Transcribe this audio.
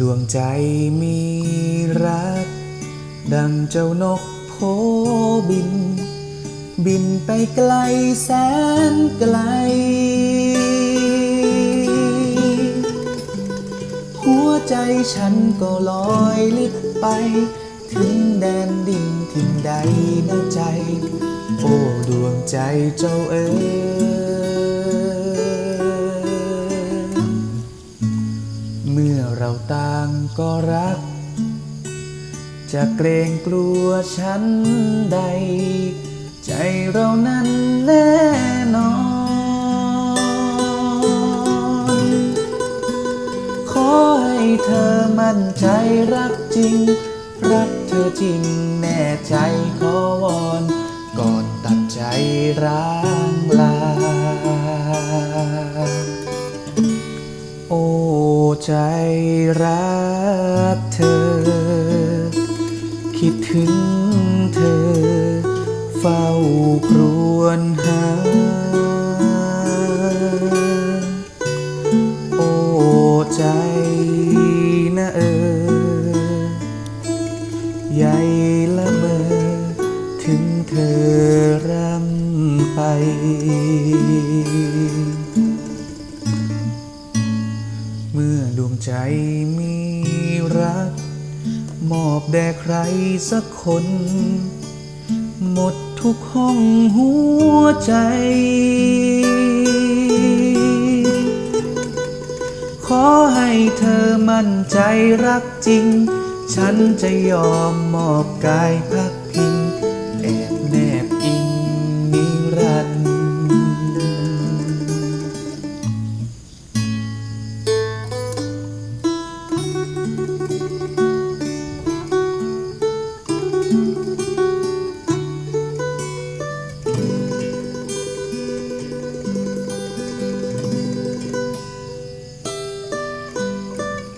ดวงใจมีรัก ดังเจ้านกโพบิน บินไปไกลแสนไกล หัวใจฉันก็ลอยลิบไป ถึงแดนดินทิ่นใดนะใจ โอ้ดวงใจเจ้าเอ๋ย เราต่างก็รัก จะเกรงกลัวฉันใด ใจเรานั้นแน่นอน ขอให้เธอมั่นใจรักจริง รักเธอจริงแน่ใจขอวอนก่อนตัดใจร้างลา โอ้ ใจรักเธอ คิดถึงเธอ เฝ้าครวญหา โอ้ใจนะเออใหญ่ละเมอ ถึงเธอรำไป ดวงใจมีรัก มอบแด่ใครสักคน หมดทุกห้องหัวใจ ขอให้เธอมั่นใจรักจริง ฉันจะยอมมอบกายพัก